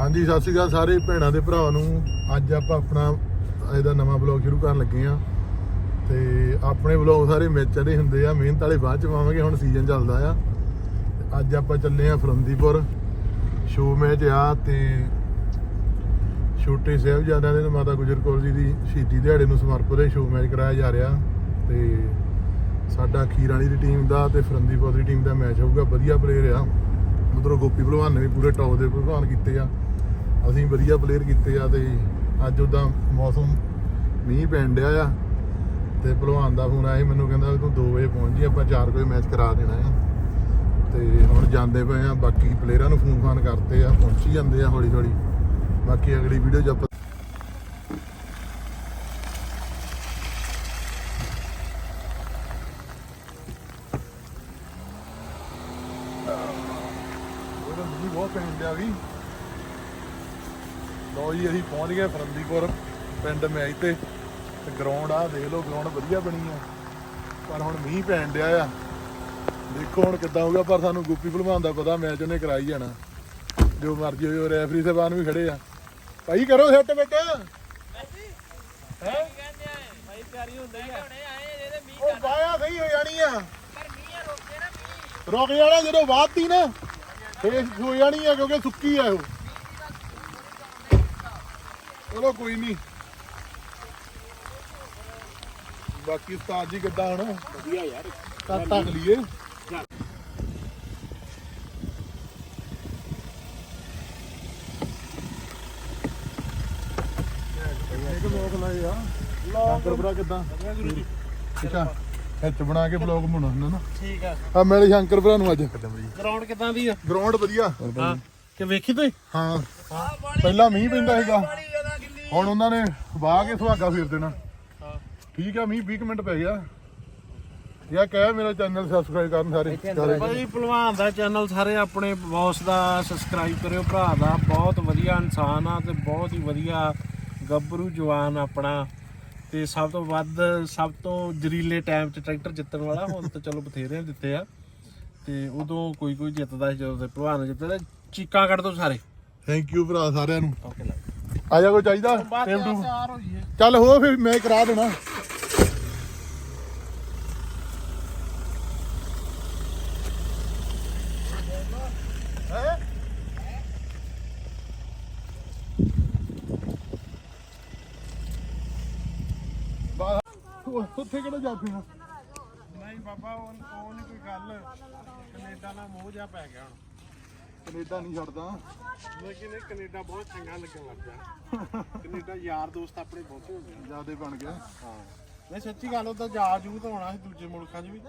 ਹਾਂਜੀ, ਸਤਿ ਸ਼੍ਰੀ ਅਕਾਲ ਸਾਰੇ ਭੈਣਾਂ ਦੇ ਭਰਾਵਾਂ ਨੂੰ। ਅੱਜ ਆਪਾਂ ਆਪਣਾ ਇਹਦਾ ਨਵਾਂ ਬਲੌਗ ਸ਼ੁਰੂ ਕਰਨ ਲੱਗੇ ਆ ਤੇ ਆਪਣੇ ਬਲੌਗ ਸਾਰੇ ਮੈਚਾਂ ਦੇ ਹੁੰਦੇ ਆ, ਮਿਹਨਤ ਵਾਲੇ ਬਾਅਦ ਚ ਪਾਵਾਂਗੇ, ਹੁਣ ਸੀਜ਼ਨ ਚੱਲਦਾ ਆ। ਤੇ ਅੱਜ ਆਪਾਂ ਚੱਲੇ ਆ ਫਰੰਦੀਪੁਰ। ਸ਼ੋ ਮੈਚ ਆ ਤੇ ਛੋਟੇ ਸਾਹਿਬਜ਼ਾਦਿਆਂ ਦੇ ਮਾਤਾ ਗੁਜਰ ਕੌਰ ਜੀ ਦੀ ਸ਼ਹੀਦੀ ਦਿਹਾੜੇ ਨੂੰ ਸਮਰਪਿਤ ਇਹ ਸ਼ੋ ਮੈਚ ਕਰਾਇਆ ਜਾ ਰਿਹਾ। ਤੇ ਸਾਡਾ ਖੀਰ ਵਾਲੀ ਦੀ ਟੀਮ ਦਾ ਤੇ ਫਰੰਦੀਪੁਰ ਦੀ ਟੀਮ ਦਾ ਮੈਚ ਹੋਊਗਾ। ਵਧੀਆ ਪਲੇਅਰ ਆ। ਉਧਰੋਂ ਗੋਪੀ ਭਲਵਾਨ ਨੇ ਵੀ ਪੂਰੇ ਟੌਪ ਦੇ ਭਲਵਾਨ ਕੀਤੇ ਆ। ਅਸੀਂ ਵਧੀਆ ਪਲੇਅਰ ਕੀਤੇ ਆ ਤੇ ਅੱਜ ਉਦਾਂ ਮੌਸਮ ਮੀਂਹ ਪੈਣ ਡਿਆ ਆ ਤੇ ਭਲਵਾਨ ਦਾ ਫੋਨ ਆਇਆ ਮੈਨੂੰ ਕਹਿੰਦਾ ਵੀ ਤੂੰ 2 ਵਜੇ ਪਹੁੰਚ ਜੀ, ਆਪਾਂ 4 ਵਜੇ ਮੈਚ ਕਰਾ ਦੇਣਾ ਆ। ਤੇ ਹੁਣ ਜਾਂਦੇ ਪਏ ਆ, ਬਾਕੀ ਪਲੇਅਰਾਂ ਨੂੰ ਫੋਨ ਫਾਨ ਕਰਤੇ ਆ, ਪਹੁੰਚੀ ਜਾਂਦੇ ਆ ਹੌਲੀ ਹੌਲੀ। ਬਾਕੀ ਅਗਲੀ ਵੀਡੀਓ 'ਚ ਆਪਾਂ ਬਹੁਤ ਪੈਣ ਡਿਆ ਵੀ। ਲੋ ਜੀ, ਅਸੀਂ ਪਹੁੰਚ ਗਏ ਫਰੰਦੀਪੁਰ, ਪਿੰਡ ਮੈਚ ਤੇ ਤੇ ਗਰਾਊਂਡ ਆ, ਦੇਖ ਲਓ ਗਰਾਊਂਡ ਵਧੀਆ ਬਣੀ ਆ। ਪਰ ਹੁਣ ਮੀਂਹ ਪੈਣ ਡਿਆ ਆ। ਦੇਖੋ ਹੁਣ ਕਿੱਦਾਂ ਹੋਊਗਾ, ਪਰ ਸਾਨੂੰ ਗੋਪੀ ਭਲਵਾਨ ਦਾ ਪਤਾ, ਮੈਚ ਉਹਨੇ ਕਰਾਈ ਜਾਣਾ ਜੋ ਮਰਜ਼ੀ ਹੋਵੇ ਰੈਫਰੀ ਸਾਹਿਬਾਨ ਵੀ ਖੜੇ ਆ। ਭਾਈ, ਕਰੋ ਸੈੱਟ ਵਿੱਚ। ਹੈ? ਭਾਈ ਤਿਆਰੀ ਹੁੰਦੀ ਆ ਉਹ ਬਾਇਆ ਸਹੀ ਹੋ ਜਾਣੀ ਆ। ਰੁਕ ਜਾਣਾ ਜਦੋਂ ਵਾਧਤੀ ਨਾ, ਫੇਰ ਹੋ ਜਾਣੀ ਆ, ਕਿਉਂਕਿ ਸੁੱਕੀ ਆ ਉਹ। ਚਲੋ ਕੋਈ ਨਹੀਂ ਬਾਕੀ ਉਸਤਾਦ ਜੀ ਕਿੱਦਾਂ ਹੁਣ? ਵਧੀਆ ਯਾਰ। ਤਾਂ ਤੱਕ ਲਈਏ। ਇੱਕ ਬਲੌਗ ਲਾਏ ਆ। ਸ਼ੰਕਰ ਭਰਾ ਕਿੱਦਾਂ? ਅੱਛਾ ਬਣਾ ਕੇ ਬਲੌਗ ਬਣਾਉਣਾ ਹੁੰਦਾ ਨਾ। ਠੀਕ ਆ। ਆ ਮੇਰੇ ਸ਼ੰਕਰ ਭਰਾ ਨੂੰ ਅੱਜ। ਗਰਾਊਂਡ ਕਿਦਾਂ ਦੀ ਆ? ਗਰਾਊਂਡ ਵਧੀਆ। ਹਾਂ। ਕਿ ਵੇਖੀ ਤੂੰ ਹਾਂ। ਪਹਿਲਾਂ ਮੀਂਹ ਪੈਂਦਾ ਸੀਗਾ। ਹੁਣ ਉਹਨਾਂ ਨੇ ਵਾਹ ਕੇ ਸੁਹਾਗਾ ਫੇਰ ਦੇਣਾ। ਠੀਕ ਆ ਮੀਂਹ 20 ਕੁ ਮਿੰਟ ਪੈ ਗਿਆ। ਯਾ ਕਹਿ ਮੇਰਾ ਚੈਨਲ ਸਬਸਕ੍ਰਾਈਬ ਕਰਨ ਸਾਰੇ। ਸਾਰੇ। ਭਾਈ ਭਲਵਾਨ ਦਾ ਚੈਨਲ ਸਾਰੇ ਆਪਣੇ ਬੌਸ ਦਾ ਸਬਸਕ੍ਰਾਈਬ ਕਰਿਓ ਭਰਾ ਦਾ। ਬਹੁਤ ਵਧੀਆ ਇਨਸਾਨ ਆ ਤੇ ਬਹੁਤ ਹੀ ਵਧੀਆ ਗੱਭਰੂ ਜਵਾਨ ਆਪਣਾ। ਤੇ ਸਭ ਤੋਂ ਵੱਧ ਸਭ ਤੋਂ ਜ਼ਰੀਲੇ ਟਾਈਮ 'ਚ ਟਰੈਕਟਰ ਜਿੱਤਣ ਵਾਲਾ। ਹੁਣ ਤਾਂ ਚਲੋ ਬਥੇਰੇ ਦਿੱਤੇ ਆ। ਤੇ ਉਦੋਂ ਕੋਈ ਕੋਈ ਜਿੱਤਦਾ ਸੀ ਜਦੋਂ ਤੇ ਭਲਵਾਨ ਜਿੱਤਦਾ ਚੀਕਾਂ ਕੱਢ ਦੋ ਸਾਰੇ। ਥੈਂਕ ਯੂ ਭਰਾ ਸਾਰਿਆਂ ਨੂੰ। ਓਕੇ ਲਾ ਆ ਜਾ ਕੋਈ ਚਾਹੀਦਾ? ਟਾਈਮ ਟੂ ਚੱਲ ਹੋ ਫਿਰ ਮੈਂ ਕਰਾ ਦੇਣਾ। ਉੱਥੇ ਕਿਹੜਾ ਜਾਫੀਆਂ ਨਹੀਂ ਬਾਬਾ ਉਹ ਨਹੀਂ ਕੋਈ ਗੱਲ। ਕੈਨੇਡਾ ਨਾਲ ਮੋਹ ਜਾ ਪੈ ਗਿਆ ਹੁਣ। ਕੈਨੇਡਾ ਨਹੀਂ ਛੱਡਦਾ। ਲੇਕਿਨ ਇਹ ਕੈਨੇਡਾ ਬਹੁਤ ਚੰਗਾ ਲੱਗਣ ਲੱਗ ਪਿਆ। ਕੈਨੇਡਾ ਯਾਰ ਦੋਸਤ ਆਪਣੇ ਬਹੁਤੇ ਹੋ ਗਏ। ਜਿਆਦੇ ਬਣ ਗਿਆ ਹਾਂ। ਨਹੀਂ ਸੱਚੀ ਗੱਲ ਉਹਦਾ ਜਾ ਜੂ ਤਾਂ ਹੋਣਾ ਸੀ ਦੂਜੇ ਮੁਲਕਾਂ 'ਚ ਵੀ।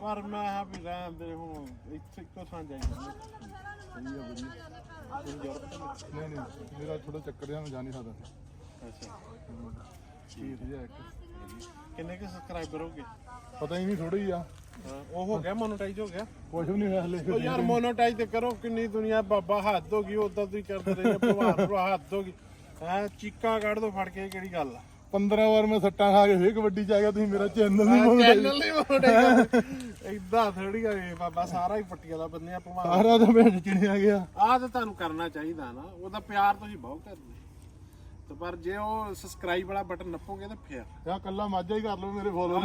ਪਰ ਮੈਂ ਆ ਵੀ ਰਹਿਣ ਦੇ ਹੁਣ ਇੱਥੇ ਇੱਕੋ ਥਾਂ ਜਾਈ ਜਾਂਦੇ। ਵਧੀਆ ਵਧੀਆ। ਨਹੀਂ ਨਹੀਂ ਮੇਰਾ ਥੋੜਾ ਚੱਕਰ ਆ ਮੈਂ ਜਾ ਨਹੀਂ ਸਕਦਾ। ਅੱਛਾ। ਠੀਕ ਹੈ ਕਿੰਨੇ ਕੁ ਸਬਸਕ੍ਰਾਈਬਰ ਹੋ ਗਏ ਪਤਾ ਹੀ ਨਹੀਂ ਥੋੜੀ ਆ। ਉਹ ਹੋ ਗਿਆ ਮੋਨੋਟਾਈਜ਼ ਹੋ ਗਿਆ? ਕੁਝ ਵੀ ਨਹੀਂ ਹੋਇਆ ਹਲੇ। ਉਹ ਯਾਰ ਮੋਨੋਟਾਈਜ਼ ਤੇ ਕਰੋ ਕਿੰਨੀ ਦੁਨੀਆ ਬਾਬਾ ਹੱਦ ਹੋ ਗਈ ਉਦਾਂ ਤੁਸੀਂ ਕਰਦੇ ਰਹੇ ਭਗਵਾਨ ਭਰਾ ਹੱਦ ਹੋ ਗਈ। ਹੈ ਚੀਕਾਂ ਕੱਢ ਦੋ ਫੜ ਕੇ ਕਿਹੜੀ ਗੱਲ ਆ? 15 ਵਾਰ ਮੈਂ ਸੱਟਾਂ ਖਾ ਕੇ ਫੇਰ ਕਬੱਡੀ ਚ ਆ ਗਿਆ ਤੁਸੀਂ ਮੇਰਾ ਚੈਨਲ ਨਹੀਂ ਚੈਨਲ ਨਹੀਂ ਮੋਨੋਟਾਈਜ਼ ਇਦਾਂ ਥੋੜੀ ਆ ਇਹ ਬਾਬਾ ਸਾਰਾ ਹੀ ਪੱਟੀਆਂ ਦਾ ਬੰਨਿਆ ਭਗਵਾਨ ਸਾਰਾ ਤਾਂ ਮੈਂ ਚਿਣਿਆ ਗਿਆ। ਆਹ ਤਾਂ ਤੁਹਾਨੂੰ ਕਰਨਾ ਚਾਹੀਦਾ ਨਾ ਉਹਦਾ ਪਿਆਰ ਤੁਸੀਂ ਬਹੁਤ ਕਰਦੇ। ਤੇ ਪਰ ਜੇ ਉਹ ਸਬਸਕ੍ਰਾਈਬ ਵਾਲਾ ਬਟਨ ਨੱਪੋਗੇ ਤਾਂ ਫੇਰ। ਯਾ ਕੱਲਾ ਮਾਝਾ ਹੀ ਕਰ ਲਓ ਮੇਰੇ ਫੋਲੋਅਰ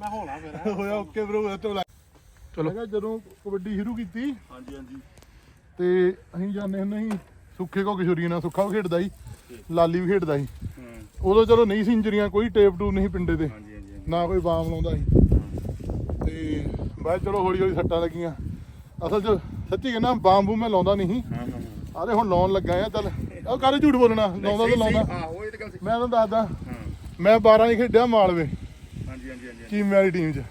ਮੈਂ ਹੋਣਾ ਫਿਰ ਹੋਇਆ ਓਕੇ ਬ్రో ਚਲੋ। ਚਲੋ ਜਦੋਂ ਕਬੱਡੀ ਸ਼ੁਰੂ ਕੀਤੀ ਹਾਂਜੀ ਹਾਂਜੀ। ਤੇ ਅਸੀਂ ਹੁੰਦੇ ਸੀ ਸੁੱਖੇ ਕੋ ਕਿਸ਼ੋਰੀਆਂ ਨਾਲ ਸੁੱਖਾ ਵੀ ਖੇਡਦਾ ਸੀ ਲਾਲੀ ਵੀ ਖੇਡਦਾ ਸੀ। ਉਦੋਂ ਚਲੋ ਨਹੀਂ ਸੀ ਇੰਜਰੀਆਂ ਕੋਈ ਟੇਪ ਟੂ ਨਹੀਂ ਪਿੰਡੇ ਤੇ। ਨਾ ਕੋਈ ਬਾਮ ਲਾਉਂਦਾ ਸੀ। ਤੇ ਬਾਅਦ ਚਲੋ ਹੌਲੀ ਹੌਲੀ ਸੱਟਾਂ ਲੱਗੀਆਂ। ਅਸਲ 'ਚ ਸੱਚੀ ਕਹਿੰਦਾ ਬਾਮ ਬੂਮ ਮੈਂ ਲਾਉਂਦਾ ਨਹੀਂ ਸੀ। ਆਦੇ ਹੁਣ ਲਾਉਣ ਲੱਗਾ ਆ ਚੱਲ। ਉਹ ਕਾਹਦੇ ਝੂਠ ਬੋਲਣਾ ਲਾਉਂਦਾ ਤਾਂ ਲਾਉਂਦਾ। ਹਾਂ ਉਹ ਇਹ ਤਾਂ ਗੱਲ ਸੀ ਮੈਂ ਤੁਹਾਨੂੰ ਦੱਸਦਾ ਮੈਂ 12 ਹੀ ਖੇਡਿਆ ਮਾਲਵੇ। ਹਾਂਜੀ ਹਾਂਜੀ ਹਾਂਜੀ। ਟੀਮ ਵਾਲੀ ਟੀਮ 'ਚ।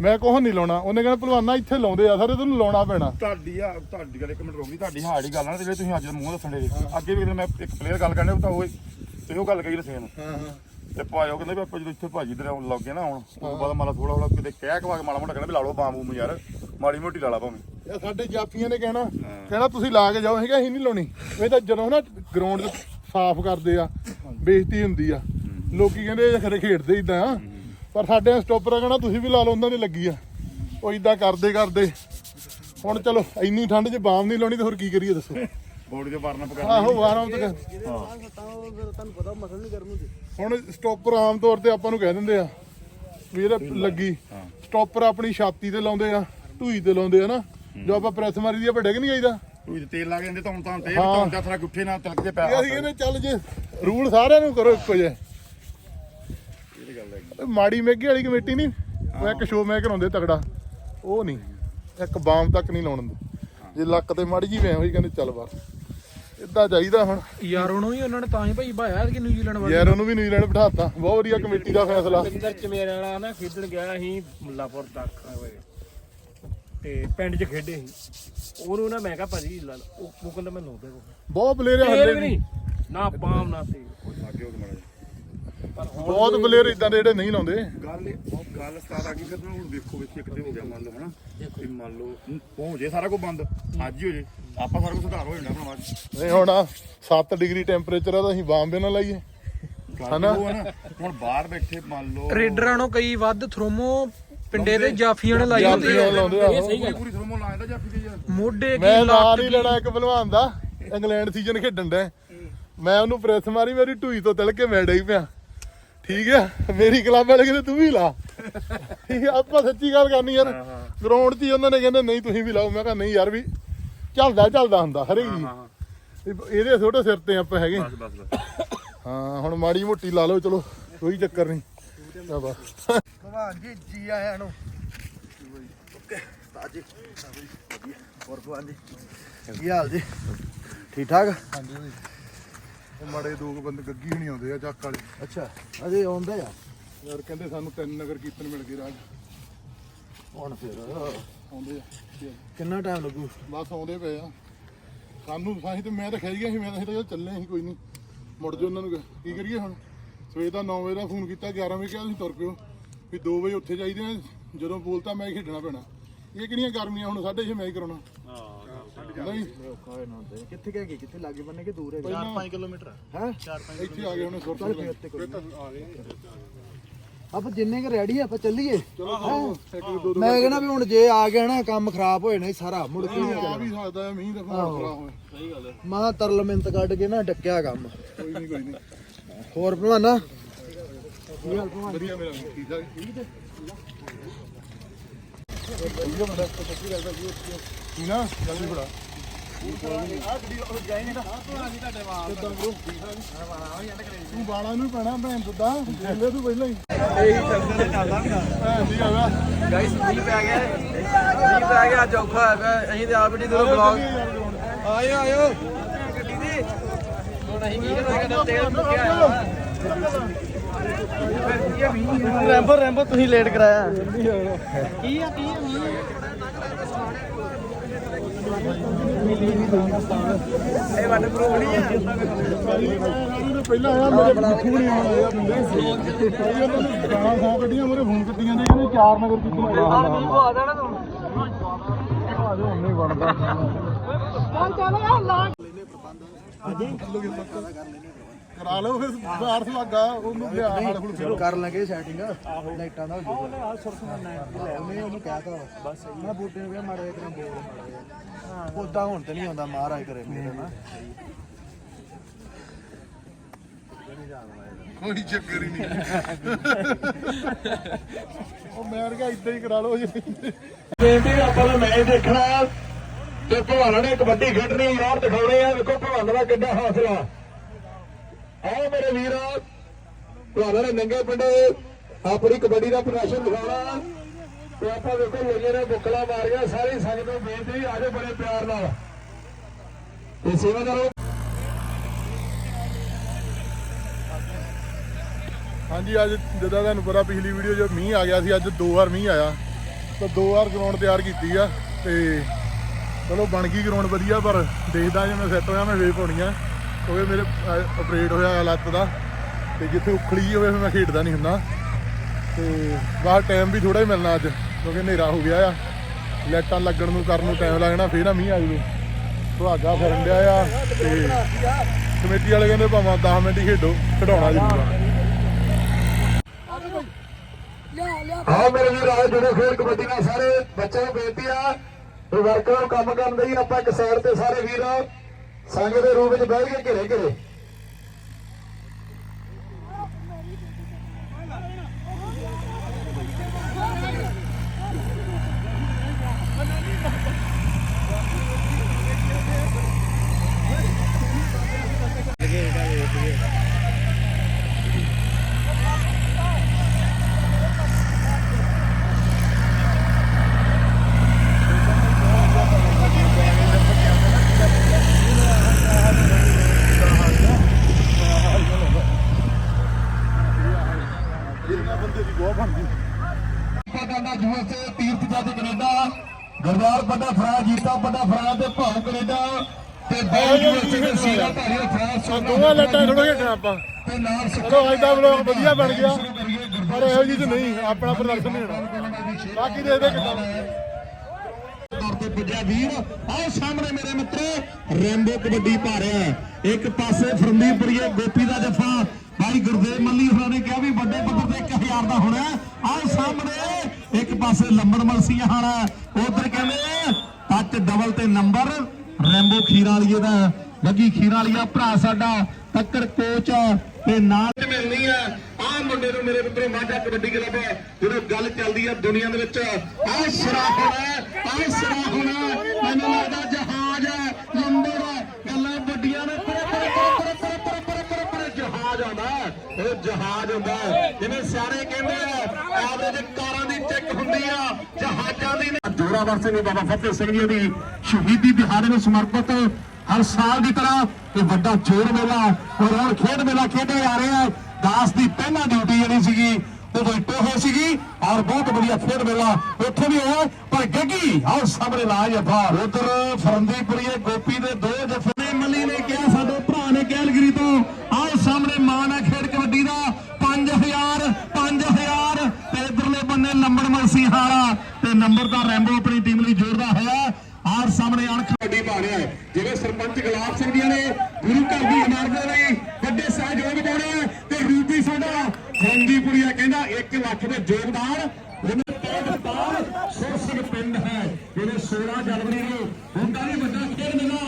ਮੈਂ ਕੋਹ ਨਹੀਂ ਲਾਉਣਾ। ਉਹਨੇ ਕਹਿੰਦਾ ਭਲਵਾਨਾ ਇੱਥੇ ਲਾਉਂਦੇ ਆ ਸਾਰੇ ਤੈਨੂੰ ਲਾਉਣਾ ਪੈਣਾ। ਤੁਹਾਡੀ ਆ ਤੁਹਾਡੀ ਗੱਲ ਇੱਕ ਮਿੰਟ ਰੋਕੀ ਤੁਹਾਡੀ ਹਾਰਡ ਹੀ ਗੱਲ ਨਾ ਜਿਹੜੇ ਤੁਸੀਂ ਅੱਜ ਮੂੰਹ ਦੱਸਣ ਦੇ ਅੱਗੇ ਵੀ ਮੈਂ ਇੱਕ ਪਲੇਅਰ ਗੱਲ ਕਰਨੇ ਤਾਂ ਉਹ ਤੇ ਉਹ ਗੱਲ ਕਹੀ ਰਸੇ ਨੂੰ ਹਾਂ ਹਾਂ। ਤੇ ਭਾਜੋ ਕਹਿੰਦੇ ਵੀ ਆਪਾਂ ਜਦੋਂ ਇੱਥੇ ਭਾਜੀ ਦੇ ਲੱਗ ਗਏ ਨਾ ਹੁਣ ਉਸ ਤੋਂ ਬਾਅਦ ਮਾਲਾ ਥੋੜਾ ਥੋੜਾ ਕਿਤੇ ਕਹਿ ਕਵਾ ਕੇ ਮਾੜਾ ਮੋਟਾ ਕਹਿੰਦਾ ਵੀ ਲਾ ਲਓ ਬਾਮ ਬੂਮ ਯਾਰ ਮਾੜੀ ਮੋਟੀ ਲਾ ਲਾ ਭਾਵੇਂ। ਇਹ ਸਾਡੇ ਜਾਫੀਆਂ ਨੇ ਕਹਿਣਾ ਕਹਿਣਾ ਤੁਸੀਂ ਲਾ ਕੇ ਜਾਓ ਹੈਗਾ ਅਸੀਂ ਨਹੀਂ ਲਾਉਣੀ। ਇਹ ਤਾਂ ਜਦੋਂ ਨਾ ਗਰਾਊਂਡ ਸਾਫ਼ ਕਰਦੇ ਆ ਬੇਇੱਜ਼ਤੀ ਹੁੰਦੀ ਆ। ਲੋਕੀ ਕਹਿੰਦੇ ਇਹ ਖਰੇ ਖੇਡਦੇ ਇਦਾਂ ਆ। ਪਰ ਸਾਡੇ ਸਟਾਪਰ ਕਹਿੰਦਾ ਤੁਸੀਂ ਵੀ ਲਾ ਲਓ ਉਹਨਾਂ ਦੀ ਲੱਗੀ ਆ। ਉਹ ਇਦਾਂ ਕਰਦੇ ਕਰਦੇ। ਹੁਣ ਚਲੋ ਇੰਨੀ ਠੰਡ 'ਚ ਬਾਮ ਨਹੀਂ ਲਾਉਣੀ ਤੇ ਹੋਰ ਕੀ ਕਰੀਏ ਦੱਸੋ? ਬੋਡੀ ਦੇ ਵਾਰਨ ਅਪ ਆਹੋ ਆਰਾਮ ਤੱਕ ਤੁਹਾਨੂੰ ਪਤਾ ਮਸਲ ਨਹੀਂ ਗਰਮ ਹੁੰਦੀ ਹੁਣ ਸਟਾਪਰ ਆਮ ਤੌਰ ਤੇ ਆਪਾਂ ਨੂੰ ਕਹਿ ਦਿੰਦੇ ਆ ਵੀ ਇਹਦੇ ਲੱਗੀ। ਸਟਾਪਰ ਆਪਣੀ ਛਾਤੀ ਤੇ ਲਾਉਂਦੇ ਆ ਢੂਈ ਤੇ ਲਾਉਂਦੇ ਆ ਨਾ। ਜੋ ਆਪਾਂ ਪ੍ਰੈਸ ਮਾਰੀ ਦੀ ਆ ਵੱਡੇ ਕਿ ਨਹੀਂ ਆਈਦਾ? ਤੂੰ ਤੇ ਤੇਲ ਲਾ ਕੇ ਜਾਂਦੇ ਤਾਂ ਤਾਂ ਤੇਲ ਹਾਂ। ਤਾਂ ਤਰਾ ਗੁੱਠੇ ਨਾਲ ਤਿਲਕ ਦੇ ਪੈ ਇਹ ਅਸੀਂ ਕਹਿੰਦੇ ਚੱਲ ਜੇ ਰੂਲ ਸਾਰਿਆਂ ਨੂੰ ਕਰੋ ਇੱਕੋ ਜਿਹੇ। ਇਹ ਗੱਲ ਇਹ ਮਾੜੀ ਮੈਗੀ ਵਾਲੀ ਕਮੇਟੀ ਨਹੀਂ ਉਹ ਇੱਕ ਸ਼ੋਅ ਮੈਂ ਕਰਾਉਂਦੇ ਤਗੜਾ ਉਹ ਨਹੀਂ ਇੱਕ ਬਾਮ ਤੱਕ ਨਹੀਂ ਲਾਉਣ ਦਿੰਦੇ। ਜੇ ਲੱਕ ਤੇ ਮਾੜੀ ਜੀ ਵੇਂ ਹੋਈ ਕਹਿੰਦੇ ਚੱਲ ਬਸ। ਇਦਾਂ ਚਾਹੀਦਾ ਹੁਣ। ਯਾਰ ਉਹਨੂੰ ਹੀ ਉਹਨਾਂ ਨੇ ਤਾਂ ਹੀ ਭਾਈ ਭਾਇਆ ਕਿ ਨਿਊਜ਼ੀਲੈਂਡ ਵਾਲੇ ਯਾਰ ਉਹਨੂੰ ਵੀ ਨਿਊਜ਼ੀਲੈਂਡ ਬਿਠਾਤਾ। ਬਹੁਤ ਵਧੀਆ ਕਮੇਟੀ ਦਾ ਫੈਸਲਾ। ਪਿੰਦਰ ਚ ਮੇਰੇ ਵਾਲਾ ਨਾ ਖੇਡਣ ਗਿਆ ਸੀ ਮੁੱਲਾਪੁਰ ਤੱਕ। ਤੇ ਪਿੰਡ ਚ ਖੇਡੇ ਸੀ। ਉਹਨੂੰ ਨਾ ਮੈਂ ਕਿਹਾ ਭਾਜੀ। ਉਹ ਕਹਿੰਦਾ ਮੈਂ ਲਾਉਂਦੇ ਕੋ ਬਹੁਤ ਪਲੇਅਰ ਹੱਲੇ ਵੀ ਨਹੀਂ। ਨਾ ਪਾਮ ਨਾ ਤੇਲ। ਅੱਗੇ ਉਹ ਮੜਾ ਬਹੁਤ ਪਲੇਅਰ ਇਦਾਂ ਦੇ ਜਿਹੜੇ ਨਹੀਂ ਲਾਉਂਦੇ। ਗੱਲ ਇਹ- ਗੱਲ ਸਟਾਰਟ ਆ ਗਈ ਫਿਰ ਹੁਣ ਵੇਖੋ ਵੇਖੀ ਇੱਕ ਤੇ ਹੋ ਗਿਆ ਮੰਨ ਲਓ ਹਨਾ ਵੀ ਮੰਨ ਲਓ ਹੋ ਜੇ ਸਾਰਾ ਕੁਝ ਬੰਦ ਅੱਜ ਹੀ ਹੋ ਜੇ। ਆਪਾਂ ਸਾਰਾ ਕੁਝ ਸੁਧਾਰ ਹੋ ਜਾਣਾ ਆਪਣਾ ਬਾਅਦ ਚ। ਨਹੀਂ ਹੁਣ 7 ਡਿਗਰੀ ਟੈਂਪਰੇਚਰ ਆ ਤਾਂ ਅਸੀਂ ਬਾਮ ਵੀ ਨਾ ਲਾਈਏ। ਗੱਲ ਹਨਾ? ਉਹ ਆ ਨਾ ਹੁਣ ਬਾਹਰ ਬੈਠੇ ਮੰਨ ਲਓ ਰੇਡਰਾਂ ਨੂੰ ਕਈ ਵੱਧ ਥਰੋਮੋ ਪਿੰਡੇ ਦੇ ਜਾਫੀਆਂ ਨੇ ਲਾਈ ਹੁੰਦੀ ਜਾਫੀਆਂ ਆ। ਲਾਉਂਦੇ ਆ। ਪੂਰੀ ਪੂਰੀ ਥਰਮੋ ਲਾ ਜਾਂਦਾ ਜਾਫੀ ਦੇ ਯਾਰ। ਮੋਢੇ ਕੀ ਮੈਂ ਨਾਲ ਹੀ ਕੀ? ਲੈਣਾ ਇੱਕ ਭਲਵਾਨ ਦਾ ਇੰਗਲੈਂਡ ਸੀਜ਼ਨ ਖੇਡਣ ਦਾ ਮੈਂ ਉਹਨੂੰ ਪ੍ਰੈਸ ਮਾਰੀ ਮੇਰੀ ਢੂਈ ਤੋਂ ਤਿਲ ਕੇ ਮੈਂ ਡਈ ਪਿਆ। ਠੀਕ ਆ ਮੇਰੀ ਕਲੱਬ ਵਾਲੇ ਕਹਿੰਦੇ ਤੂੰ ਵੀ ਲਾ। ਠੀਕ ਆ ਆਪਾਂ ਸੱਚੀ ਗੱਲ ਕਰਨੀ ਯਾਰ। ਗਰਾਊਂਡ 'ਚ ਹੀ ਉਹਨਾਂ ਨੇ ਕਹਿੰਦੇ ਨਹੀਂ ਤੁਸੀਂ ਵੀ ਲਾਓ। ਮੈਂ ਕਿਹਾ ਨਹੀਂ ਯਾਰ ਵੀ ਚੱਲਦਾ ਚੱਲਦਾ ਹੁੰਦਾ ਹਰੇਕ ਜੀ। ਇਹ- ਇਹਦੇ ਛੋਟੇ ਸਿਰ ਤੇ ਆਪਾਂ ਹੈਗੇ। ਬਸ ਬਸ ਬਸ। ਹਾਂ ਹੁਣ ਮਾੜੀ ਮੋਟੀ ਲਾ ਲਓ ਚਲੋ ਕੋਈ ਚੱਕਰ ਨਹੀਂ। ਆ ਬਸ ਭਗਵਾਨ ਜੀ ਜੀ ਆਇਆਂ ਨੂੰ। ਓਕੇ ਉਸਤਾਦ ਜੀ। ਵਧੀਆ। ਹੋਰ ਭਗਵਾਨ ਜੀ ਕੀ ਹਾਲ ਜੀ? ਠੀਕ ਠਾਕ? ਹਾਂਜੀ। ਉਹ ਮਾੜੇ ਦੋ ਕੁ ਬੰਦੇ ਗੱਗੀ ਹੁਣੀ ਆਉਂਦੇ ਆ ਚੱਕ ਵਾਲੇ। ਅੱਛਾ ਅਜੇ ਆਉਂਦੇ ਆ? ਯਾਰ ਕਹਿੰਦੇ ਸਾਨੂੰ ਤਿੰਨ ਨਗਰ ਕੀਰਤਨ ਮਿਲ ਗਏ ਰਾਜ। ਹੁਣ ਫਿਰ ਆਉਂਦੇ ਆ। ਕਿੰਨਾ ਟਾਈਮ ਲੱਗੂ? ਬਸ ਆਉਂਦੇ ਪਏ ਆ। ਸਾਨੂੰ ਸਾਹੀਂ ਤੇ ਮੈਂ ਤਾਂ ਗਿਆ ਸੀ ਮੈਂ ਤਾਂ ਅਸੀਂ ਤਾਂ ਚੱਲ ਚੱਲੇ ਸੀ ਕੋਈ ਨਹੀਂ। ਮੁੜ ਜਾ ਉਹਨਾਂ ਨੂੰ ਕਿਹਾ। ਕੀ ਕਰੀਏ ਹੁਣ? ਸਵੇਰ ਦਾ 9 ਵਜੇ ਦਾ ਫੋਨ ਕੀਤਾ 11 ਵਜੇ ਕਿਹਾ ਤੁਸੀਂ ਤੁਰ ਪਿਓ। ਵੀ 2 ਵਜੇ ਉੱਥੇ ਚਾਹੀਦੇ ਆ ਜਦੋਂ ਬੋਲਤਾ ਮੈਂ ਖੇਡਣਾ ਪੈਣਾ। ਇਹ ਕਿਹੜੀਆਂ ਗਰਮੀਆਂ ਹੁਣ 6:30 ਮੈਂ ਹੀ ਕਰਾਉਣਾ। ਨਹੀਂ। ਕਿੱਥੇ ਗਏ? ਕੀ ਕਿੱਥੇ ਲਾਗੇ ਬੰਨੇ ਕਿ ਦੂਰ ਹੈ? ਪਹਿਲਾਂ 5 ਕਿਲੋਮੀਟਰ ਹੈ। ਇੱਥੇ ਆ ਗਏ ਹੁਣ ਸੁਰ ਚੱਲ ਫਿਰ ਉੱਤੇ ਕੋਈ ਆਪਾਂ ਜਿੰਨੇ ਕ ਰੈਡੀ ਆਪਾਂ ਚੱਲੀਏ। ਚਲੋ ਚਲੋ ਇੱਕ ਦੋ ਦੋ ਮੈਂ ਕਹਿੰਦਾ ਵੀ ਹੁਣ ਜੇ ਆ ਗਿਆ ਨਾ ਕੰਮ ਖਰਾਬ ਹੋਏ ਨਾ ਸਾਰਾ ਮੁੜ ਕੇ ਨਹੀਂ ਆ ਵੀ ਸਕਦਾ ਹੈ ਮੀਂਹ ਦਾ ਭਾਵ ਖਰਾ ਹੋਇਆ ਸਹੀ ਗੱਲ ਹੈ। ਮਾਂ ਤਰਲ ਮਿੰਤ ਕੱਢ ਕੇ ਨਾ ਡੱਕਿਆ ਕੰਮ। ਕੋਈ ਨਹੀਂ ਕੋਈ ਨਹੀਂ। ਹੋਰ ਭਲਵਾਨਾ? ਵਧੀਆ ਮੇਰਾ ਠੀਕ ਠਾਕ। ਠੀਕ ਹੈ ਕੀ ਨਾ ਜਲਦੀ ਫੜਾ। ਤੂੰ ਬਾਲਾਂ ਨੂੰ ਹੀ ਪੈਣਾ ਭੈਣ ਦੁੱਦਾ ਜੇਲੇ ਤੂੰ ਪਹਿਲਾਂ ਹੀ ਭੈਣ ਦੀ ਆਵਾ ਗਾਇਸ ਮੀਂਹ ਪੈ ਗਿਆ। ਮੀਂਹ ਪੈ ਗਿਆ ਅੱਜ ਔਖਾ ਹੋਇਆ ਪਿਆ। ਅਸੀਂ ਤੇ ਆਪ ਡੀ ਤੋਂ ਬਲੌਗ ਆਇਓ ਆਇਓ ਗੱਡੀ ਦੀ। ਹੁਣ ਅਸੀਂ ਕੀ ਕਰਾਂਗੇ ਤੇਲ ਮੁੱਕਿਆ ਰੈਂਬੋ ਰੈਂਬੋ ਤੁਸੀਂ ਲੇਟ ਕਰਾਇਆ। ਕੀ ਆ ਕੀ ਆ ਇਹ ਵੱਡ ਪ੍ਰੋਬਲੀ ਆ ਪਹਿਲਾਂ ਆਇਆ ਮੇਰੇ ਬਿੱਠੂ ਨਹੀਂ ਆਇਆ ਬੰਦੇ ਕਈ ਉਹਨਾਂ ਨੇ ਗਾਲਾਂ ਸੌ ਕੱਢੀਆਂ ਮੇਰੇ ਫੋਨ ਕੱਟੀਆਂ ਨੇ ਕਹਿੰਦੇ ਚਾਰ ਨਗਰ ਕਿੱਥੇ ਆ ਆ ਜਾਣਾ ਤੂੰ ਕਰਾ ਲਓ ਫਿਰ ਬਾਰਸ ਲੱਗਾ ਉਹਨੂੰ ਲਿਆ ਹਾਲ ਹੁਲ ਫਿਰ। ਕਰ ਲਾਂਗੇ ਸੈਟਿੰਗ ਲਾਈਟਾਂ ਦਾ ਹੋ ਜਾਊਗਾ ਉਹਨੇ ਉਹਨੂੰ ਕਹਿਤਾ ਬਸ ਮੈਂ ਬੂਟੇ ਨੂੰ ਕਿਹਾ ਮਾੜਾ ਜਿਹਾ ਬੋਲ ਮਾੜਾ ਉਦਾਂ ਹੁਣ ਤੇ ਨਹੀਂ ਆਉਂਦਾ ਮਹਾਰਾਜ ਕਰੇ ਮੇਰੇ ਨਾਲ। ਕੋਈ ਚੱਕਰ ਹੀ ਨਹੀਂ। ਉਹ ਮੈਂ ਕਿਹਾ ਇਦਾਂ ਹੀ ਕਰਾ ਲਓ ਜੀ। ਬੇਨਤੀ ਆਪਾਂ ਨੂੰ ਮੈਚ ਦੇਖਣਾ ਤੇ ਭਵਾਨਾਂ ਨੇ ਕਬੱਡੀ ਖੇਡਣੀ ਯਾਰ ਦਿਖਾਉਣੇ ਆ। ਵੇਖੋ ਭਵਾਨਾਂ ਦਾ ਕਿੱਡਾ ਹੌਸਲਾ। ਆਓ ਮੇਰੇ ਵੀਰ। ਭਵਾਨਾਂ ਨੇ ਨੰਗੇ ਪਿੰਡੇ, ਆਪਣੀ ਕਬੱਡੀ ਦਾ ਪ੍ਰਦਰਸ਼ਨ ਦਿਖਾਉਣਾ। ਤੇ ਆਪਾਂ ਵੇਖੋ ਲੋਕਾਂ ਨੇ ਬੁੱਕਲਾ ਮਾਰੀਆਂ, ਸਾਰੀ ਸੰਗਤ ਨੂੰ ਬੇਨਤੀ ਆਜੋ ਬੜੇ ਪਿਆਰ ਨਾਲ। ਤੇ ਸੇਵਾਦਾਰੋ ਹਾਂਜੀ, ਅੱਜ ਜਿੱਦਾਂ ਤੁਹਾਨੂੰ ਪਤਾ, ਪਿਛਲੀ ਵੀਡੀਓ 'ਚ ਮੀਂਹ ਆ ਗਿਆ ਸੀ, ਅੱਜ ਦੋ ਵਾਰ ਮੀਂਹ ਆਇਆ। ਤਾਂ ਦੋ ਵਾਰ ਗਰਾਊਂਡ ਤਿਆਰ ਕੀਤੀ ਆ, ਤੇ ਚਲੋ ਬਣ ਗਈ ਗਰਾਊਂਡ ਵਧੀਆ, ਪਰ ਦੇਖਦਾ ਜੇ ਮੈਂ ਸੈੱਟ ਹੋਇਆ, ਮੈਂ ਵੇਵ ਪਾਉਣੀ ਆ। ਕਿਉਂਕਿ ਮੇਰੇ ਆਪਰੇਟ ਹੋਇਆ ਲੱਤ ਦਾ ਤੇ ਜਿੱਥੇ ਉਖਲੀ ਹੋਵੇ ਫਿਰ ਮੈਂ ਖੇਡਦਾ ਨਹੀਂ ਹੁੰਦਾ। ਤੇ ਬਾਹਰ ਟਾਈਮ ਵੀ ਥੋੜਾ ਹੀ ਮਿਲਣਾ ਅੱਜ, ਕਿਉਂਕਿ ਹਨੇਰਾ ਹੋ ਗਿਆ ਆ। ਲਾਈਟਾਂ ਲੱਗਣ ਨੂੰ ਕਰਨ ਨੂੰ ਟਾਈਮ ਲੱਗਣਾ, ਫੇਰ ਆ ਮੀਂਹ ਆ ਜੂ ਸੁਹਾਗਾ ਫਿਰਨ ਡਿਆ ਆ ਤੇ ਕਮੇਟੀ ਵਾਲੇ ਕਹਿੰਦੇ ਭਾਵੇਂ 10 ਮਿੰਟ ਹੀ ਖੇਡੋ, ਖਿਡਾਉਣਾ ਜ਼ਰੂਰ ਆ। ਆਓ ਮੇਰੇ ਵੀਰ ਆਓ ਜਦੋਂ ਖੇਡ ਕਬੱਡੀ ਨਾਲ ਸਾਰੇ, ਬੱਚਿਆਂ ਬੇਨਤੀ ਆ ਤੇ ਕੰਮ ਕਰਨ ਲਈ ਆਪਾਂ ਇੱਕ ਸਾਈਡ ਤੇ ਸਾਰੇ ਵੀਰ ਸੰਗ ਦੇ ਰੂਪ ਵਿੱਚ ਬਹਿ ਕੇ ਘਿਰੇ ਘਿਰੇ ਪਤਾ ਦਾ ਯੂਐਸਏ ਤੀਰਥ ਜੱਜ ਕੈਨੇਡਾ ਗਰਦਾਰ ਵੱਡਾ ਫਰਾ ਜੀਤਾ ਵੱਡਾ ਫਰਾ ਤੇ ਭਾਉ ਕੈਨੇਡਾ ਤੇ ਬਾਹਰ ਯੂਐਸਏ ਦੇ ਸੀਰਾ ਧਾਰੀ ਫਰਾਂਸ ਦੋਵਾਂ ਲੱਟਾਂ ਥੋੜਾ ਜਿਹਾ ਆਪਾਂ ਤੇ ਨਾਲ ਚਲੋ ਅੱਜ ਦਾ ਵਲੋਗ ਵਧੀਆ ਬਣ ਗਿਆ। ਪਰ ਇਹੋ ਜਿਹੀ ਚ ਨਹੀਂ ਆਪਣਾ ਪ੍ਰਦਰਸ਼ਨ ਨਹੀਂ ਹੋਣਾ। ਬਾਕੀ ਦੇਖਦੇ ਕਿੱਦਾਂ ਤੌਰ ਤੇ ਪੁੱਜਿਆ ਵੀਰ। ਆਓ ਸਾਹਮਣੇ ਮੇਰੇ ਮਿੱਤਰੋ ਰੈਂਬੋ ਕਬੱਡੀ ਪਾ ਰਿਹਾ। ਇੱਕ ਪਾਸੇ ਫਰੰਦੀਪੁਰੀਏ ਗੋਪੀ ਦਾ ਜਫਾ। ਭਾਈ ਗੁਰਦੇਵ ਮੱਲੀ ਹੋਰਾਂ ਨੇ ਕਿਹਾ ਵੀ ਵੱਡੇ ਪੱਧਰ ਤੇ 1000 ਦਾ ਹੋਣਾ। ਆਓ ਸਾਹਮਣੇ ਇੱਕ ਪਾਸੇ ਲੰਬੜ ਮਲਸੀਆਂ ਹਾਣਾ ਉਧਰ ਕਹਿੰਦੇ ਟੱਚ ਡਬਲ ਤੇ ਨੰਬਰ ਰੈਂਬੋ ਖੀਰਾ ਦਾ ਲੱਗੀ ਖੀਰਾ ਭਰਾ ਸਾਡਾ ਟੱਕਰ ਕੋਚ ਤੇ ਨਾਲ ਮਿਲਣੀ ਆ। ਆਹ ਮੁੰਡੇ ਨੂੰ ਮੇਰੇ ਮਿੱਤਰੋ ਮਾਝਾ ਕਬੱਡੀ ਕਲੱਬ ਜਦੋਂ ਗੱਲ ਚੱਲਦੀ ਆ ਦੁਨੀਆ ਦੇ ਵਿੱਚ, ਆਹ ਸਿਰਾ ਹੋਣਾ, ਆਹ ਸਿਰਾ ਹੋਣਾ। ਮੈਨੂੰ ਲੱਗਦਾ ਜਹਾਜ਼ ਹੈ ਨੰਬਰ ਹੈ ਗੱਲਾਂ ਵੱਡੀਆਂ ਨੇ, ਪਰ ਪਰ ਪਰ ਪਰ ਪਰ ਪਰ ਪਰ ਪਰ ਜਹਾਜ਼ ਆਉਂਦਾ। ਉਹ ਜਹਾਜ਼ ਹੁੰਦਾ ਜਿਵੇਂ ਸਿਆਣੇ ਕਹਿੰਦੇ ਆ, ਐਵਰੇਜ ਕਾਰਾਂ ਦੀ ਚੈੱਕ ਹੁੰਦੀ ਆ, ਜਹਾਜ਼ਾਂ ਦੀ ਜੋਰਾਵਰ ਸਿੰਘ ਬਾਬਾ ਫਤਿਹ ਸਿੰਘ ਜੀ ਦੀ ਸ਼ਹੀਦੀ ਦਿਹਾੜੇ ਨੂੰ ਸਮਰਪਿਤ ਹਰ ਸਾਲ ਦੀ ਤਰ੍ਹਾਂ ਇਹ ਵੱਡਾ ਜੋਰ ਮੇਲਾ ਔਰ ਹੁਣ ਖੇਡ ਮੇਲਾ ਖੇਡੇ ਜਾ ਰਿਹਾ ਹੈ। ਦਾਸ ਦੀ ਪਹਿਲਾਂ ਡਿਊਟੀ ਜਿਹੜੀ ਸੀਗੀ ਉਹ ਵੈਟੋ ਹੋਈ ਸੀਗੀ ਔਰ ਬਹੁਤ ਵਧੀਆ ਖੇਡ ਮੇਲਾ ਉੱਥੇ ਵੀ ਹੋਇਆ ਪਰ ਗੱਗੀ ਆਓ ਸਾਹਮਣੇ ਲਾ ਜਫਾ ਉਧਰ ਫਰੰਦੀਪੁਰੀਏ ਗੋਪੀ ਦੇ ਦੋ ਜਫੇ ਮੱਲੀ ਨੇ ਕਿਹਾ ਸਾਡੇ ਭਰਾ ਨੇ ਕੈਲਗਰੀ ਤੋਂ ਆਓ ਸਾਹਮਣੇ ਮਾਨ ਹੈ ਖੇਡ ਕਬੱਡੀ ਦਾ 5000 5000 ਤੇ ਇਧਰਲੇ ਬੰਨੇ ਲੰਬੜ ਮਲਸੀ ਹਾਰਾ ਤੇ ਨੰਬਰ ਦਾ ਰੈਂਬੋ ਆਪਣੀ ਟੀਮ ਲਈ ਜੋੜਦਾ ਹੋਇਆ ਆਰ ਸਾਹਮਣੇ ਅਣਖ ਵੱਡੀ ਬਾਣਿਆ ਹੈ ਜਿਵੇਂ ਸਰਪੰਚ ਗੁਲਾਬ ਸਿੰਘ ਜੀ ਨੇ ਗੁਰੂ ਘਰ ਦੀ ਇਮਾਰਤ ਦੇ ਲਈ ਵੱਡੇ ਸਹਿਯੋਗ ਪਾਉਣੇ ਤੇ ਰੂਪੀ ਸਾਡਾ ਫਰੰਦੀਪੁਰੀਆ ਕਹਿੰਦਾ 1 ਲੱਖ ਦੇ ਯੋਗਦਾਨ। ਉਹਨੇ ਪਿੰਡ ਹੈ, ਜਿਹੜੇ 16 ਜਨਵਰੀ ਨੂੰ ਹੁੰਦਾ ਨਹੀਂ ਵੱਡਾ ਖੇਡ ਮੇਲਾ।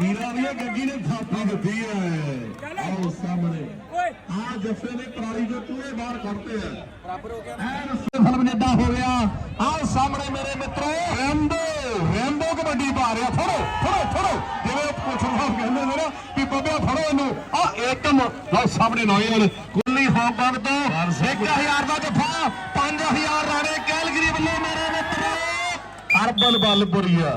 ਹੀਰਾ ਵੀ ਗੱਗੀ ਨੇ ਥਾਪੀ ਦਿੱਤੀ ਹੈ ਆਓ ਸਾਹਮਣੇ। ਆ ਜੱਫੇ ਨੇ ਪਰਾਲੀ ਦੇ ਚੂਹੇ ਬਾਹਰ ਕੱਢਤੇ ਆ। ਬਰਾਬਰ ਹੋ ਗਿਆ ਐਨ ਸਫਲ ਬਨੇਡਾ ਹੋ ਗਿਆ। ਆਓ ਸਾਹਮਣੇ ਮੇਰੇ ਮਿੱਤਰੋ ਰੈਂਬੋ। ਰੈਂਬੋ ਕਬੱਡੀ ਪਾ ਰਿਹਾ। ਫੜੋ ਫੜੋ ਫੜੋ। ਜਿਵੇਂ ਉਹ ਪੁੱਛ ਸਾਹਿਬ ਕਹਿੰਦੇ ਨੇ ਨਾ ਕਿ ਬੱਬਿਆ ਫੜੋ ਇਹਨੂੰ। ਆ ਏਕਮ। ਲਓ ਸਾਹਮਣੇ ਨੌਜਵਾਨ। ਕੁੱਲੀ ਹੌਂਕਣ ਤੋਂ 1000 ਦਾ ਜੱਫਾ 5000 ਰਾਣੇ ਕੈਲਗਰੀ ਵੱਲੋਂ ਮੇਰੇ ਮਿੱਤਰੋ। ਅਰਬਲ ਬਲਪੁਰੀਆ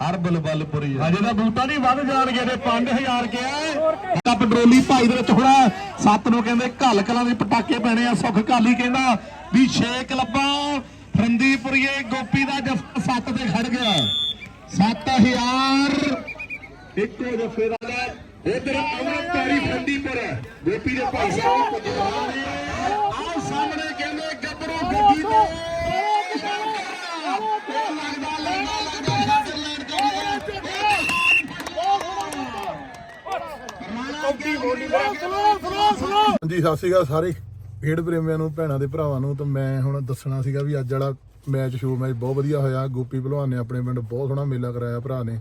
ਅਰਬਲ ਬਲਪੁਰੀਆ ਅਜੇ ਦਾ ਬੂਟਾ ਨਹੀਂ ਵੱਧ ਜਾਣਗੇ ਤੇ 5000 ਕਿਹਾ ਤਾਂ ਪੈਟਰੋਲੀ ਭਾਈ ਦੇ ਵਿੱਚ ਹੋਣਾ ਸੱਤ ਨੂੰ ਕਹਿੰਦੇ ਘੱਲ ਕਲਾਂ ਦੇ ਪਟਾਕੇ ਪੈਣੇ ਆ ਸੁਖ ਘਾਲੀ ਕਹਿੰਦਾ ਵੀ 6 ਕਲੱਬਾਂ ਫਰੰਦੀਪੁਰੀਏ ਗੋਪੀ ਦਾ ਜਫਾ ਸੱਤ ਤੇ ਖੜ ਗਿਆ। 7000 ਇੱਕੋ ਜਫੇ ਦਾ ਇਧਰ ਅਮਰ ਪਿਆਰੀ ਫਰੰਦੀਪੁਰ ਗੋਪੀ ਦੇ ਭਾਈ ਸਾਹਿਬ ਪੁੱਜੇ ਨੇ ਆਹ ਸਾਹਮਣੇ ਕਹਿੰਦੇ ਗੱਭਰੂ ਗੱਡੀ ਤੇ। ਹਾਂਜੀ ਸਤਿ ਸ਼੍ਰੀ ਅਕਾਲ ਸਾਰੇ ਖੇਡ ਪ੍ਰੇਮੀਆਂ ਨੂੰ ਭੈਣਾਂ ਦੇ ਭਰਾਵਾਂ ਨੂੰ। ਤਾਂ ਮੈਂ ਹੁਣ ਦੱਸਣਾ ਸੀਗਾ ਵੀ ਅੱਜ ਵਾਲਾ ਮੈਚ ਸ਼ੋ ਮੈਚ ਬਹੁਤ ਵਧੀਆ ਹੋਇਆ। ਗੋਪੀ ਭਲਵਾਨ ਨੇ ਆਪਣੇ ਪਿੰਡ ਬਹੁਤ ਸੋਹਣਾ ਮੇਲਾ ਕਰਾਇਆ ਭਰਾ ਨੇ।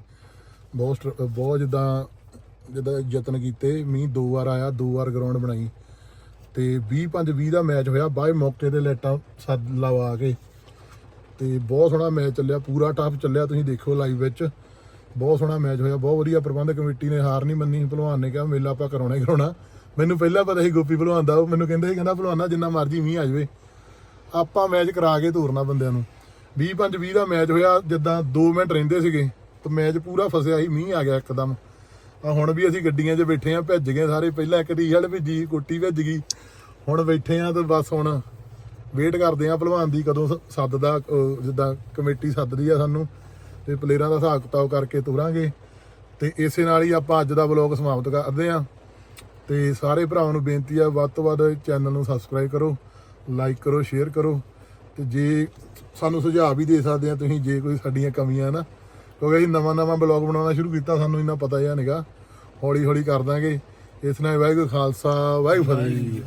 ਬਹੁਤ ਬਹੁਤ ਜਿੱਦਾਂ ਜਿੱਦਾਂ ਯਤਨ ਕੀਤੇ ਮੀਂਹ ਦੋ ਵਾਰ ਆਇਆ ਦੋ ਵਾਰ ਗਰਾਊਂਡ ਬਣਾਈ। ਤੇ 20 5 20 ਦਾ ਮੈਚ ਹੋਇਆ ਬਾਏ ਮੌਕੇ ਤੇ ਲੈਟਾਂ ਸੱਦ ਲਵਾ ਕੇ। ਤੇ ਬਹੁਤ ਸੋਹਣਾ ਮੈਚ ਚੱਲਿਆ ਪੂਰਾ ਟਾਪ ਚੱਲਿਆ ਤੁਸੀਂ ਦੇਖੋ ਲਾਈਵ ਵਿੱਚ। ਬਹੁਤ ਸੋਹਣਾ ਮੈਚ ਹੋਇਆ, ਬਹੁਤ ਵਧੀਆ ਪ੍ਰਬੰਧਕ ਕਮੇਟੀ ਨੇ ਹਾਰ ਨਹੀਂ ਮੰਨੀ, ਭਲਵਾਨ ਨੇ ਕਿਹਾ ਮੇਲਾ ਆਪਾਂ ਕਰਾਉਣਾ ਹੀ ਕਰਾਉਣਾ। ਮੈਨੂੰ ਪਹਿਲਾਂ ਪਤਾ ਸੀ ਗੋਪੀ ਭਲਵਾਨ ਦਾ, ਉਹ ਮੈਨੂੰ ਕਹਿੰਦੇ ਸੀ, ਕਹਿੰਦਾ ਭਲਵਾਨਾ ਜਿੰਨਾ ਮਰਜ਼ੀ ਮੀਂਹ ਆ ਜਾਵੇ, ਆਪਾਂ ਮੈਚ ਕਰਾ ਕੇ ਤੋਰਨਾ ਬੰਦਿਆਂ ਨੂੰ। 20 5 20 ਦਾ ਮੈਚ ਹੋਇਆ, ਜਿੱਦਾਂ 2 ਮਿੰਟ ਰਹਿੰਦੇ ਸੀਗੇ, ਤੇ ਮੈਚ ਪੂਰਾ ਫਸਿਆ ਸੀ, ਮੀਂਹ ਆ ਗਿਆ ਇੱਕਦਮ। ਆ ਹੁਣ ਵੀ ਅਸੀਂ ਗੱਡੀਆਂ 'ਚ ਬੈਠੇ ਆ, ਭੱਜ ਗਏ ਸਾਰੇ, ਪਹਿਲਾਂ ਇੱਕ ਟੀ-ਸ਼ਰਟ ਭਿੱਜੀ, ਕੋਟੀ ਭਿੱਜ ਗਈ। ਹੁਣ ਬੈਠੇ ਆ ਤੇ ਬਸ ਹੁਣ ਵੇਟ ਕਰਦੇ ਆ, ਭਲਵਾਨ ਦੀ ਕਦੋਂ ਸੱਦਦਾ ਜਿੱਦਾਂ ਕਮੇਟੀ ਸੱਦਦੀ ਆ ਸਾਨੂੰ। ਤੇ ਪਲੇਅਰਾਂ ਦਾ ਹਿਸਾਬ ਕਿਤਾਬ ਕਰਕੇ ਤੋਰਾਂਗੇ ਤੇ ਇਸੇ ਨਾਲ ਹੀ ਆਪਾਂ ਅੱਜ ਦਾ ਵਲੌਗ ਸਮਾਪਤ ਕਰਦੇ ਆ ਤੇ ਸਾਰੇ ਭਰਾਵਾਂ ਨੂੰ ਬੇਨਤੀ ਆ, ਵੱਧ ਤੋਂ ਵੱਧ ਚੈਨਲ ਨੂੰ ਸਬਸਕ੍ਰਾਈਬ ਕਰੋ ਲਾਈਕ ਕਰੋ ਸ਼ੇਅਰ ਕਰੋ ਤੇ ਜੇ ਸਾਨੂੰ ਸੁਝਾਅ ਵੀ ਦੇ ਸਕਦੇ ਆ, ਤੁਸੀਂ ਜੇ ਕੋਈ ਸਾਡੀਆਂ ਕਮੀਆਂ ਨਾ, ਕਿਉਂਕਿ ਅਸੀਂ ਨਵਾਂ ਨਵਾਂ ਬਲੌਗ ਬਣਾਉਣਾ ਸ਼ੁਰੂ ਕੀਤਾ, ਸਾਨੂੰ ਇੰਨਾ ਪਤਾ ਜਿਹਾ ਨਹੀਂਗਾ ਹੌਲੀ ਹੌਲੀ ਕਰ ਦਾਂਗੇ। ਇਸ ਨਾਲ ਵਾਹਿਗੁਰੂ ਖਾਲਸਾ, ਵਾਹਿਗੁਰੂ ਫਤਿਹ। ਜੀ